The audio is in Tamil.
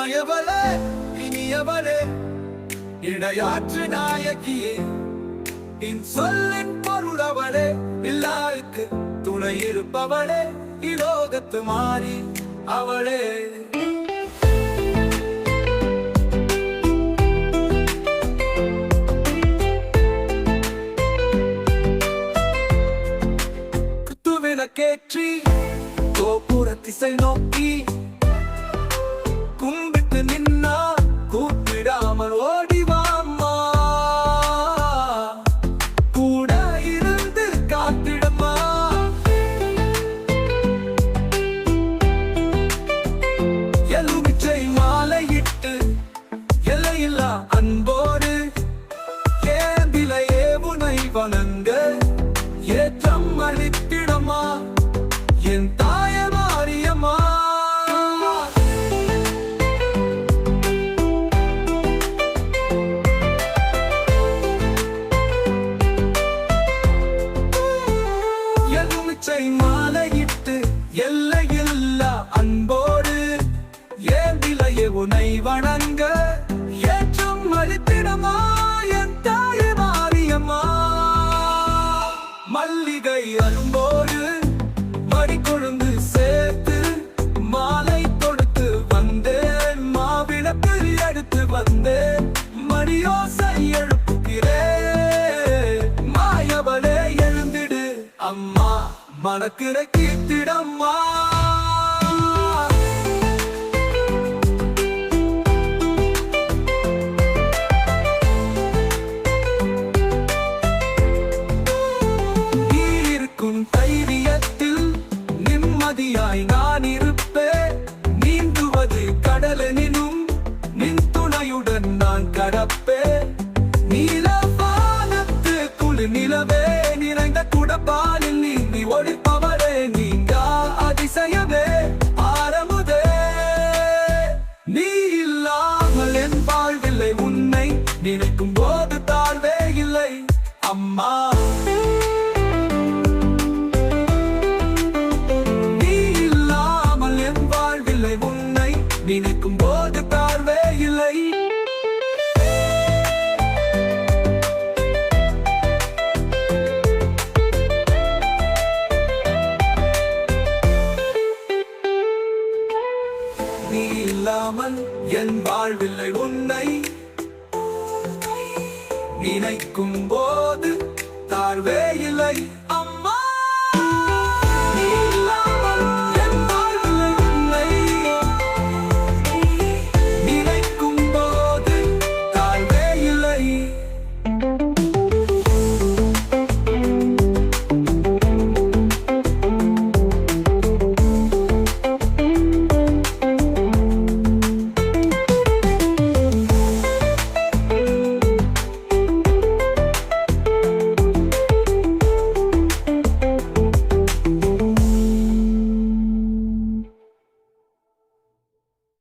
எளியவளே இனியவளே இடையாற்று நாயகியே. என் சொல்லின் பொருள் அவளே எல்லாருக்கு துணை இருப்பவளே இலோகத்து மாறி அவளே. கேற்றி கோபுர திசை நோக்கி கும்பிட்டு நின்னா கூப்பிடாமல் ஓடிவாம்மா கூட இருந்து காத்திடமா எலுமிச்சை மாலையிட்டு எல்லையில்லா அன்போடு. ஏந்திலையே உனை வளர்ந்து எலுமிச்சை மாலையிட்டு எல்லையில்லா அன்போடு ஏந்திலையே உனை வணங்க? ஏற்றும் மறுத்திடமா என் தாய மாரியம்மா? மல்லிகை அரும்போடு மணக்கிற கீர்த்திடம்மா. நீ இருக்கும் தைரியத்தில் நிம்மதியாய் நான் இருப்பேன். நீந்துவது கடலெனினும் நின் துணையுடன் நான் கடப்பேன். நிறைந்த குடப்பாலில் நீங்கி ஒளிப்பவரே நீங்க அதிசயமே ஆரமுதே நீ இல்லாமல் என் வாழ்வில்லை உன்னை நினைக்கும் போது தாழ்வே இல்லை. அம்மா. இல்லாமல் என் வாழ்வில்லை உன்னை நினைக்கும் போது தாழ்வே இல்லை.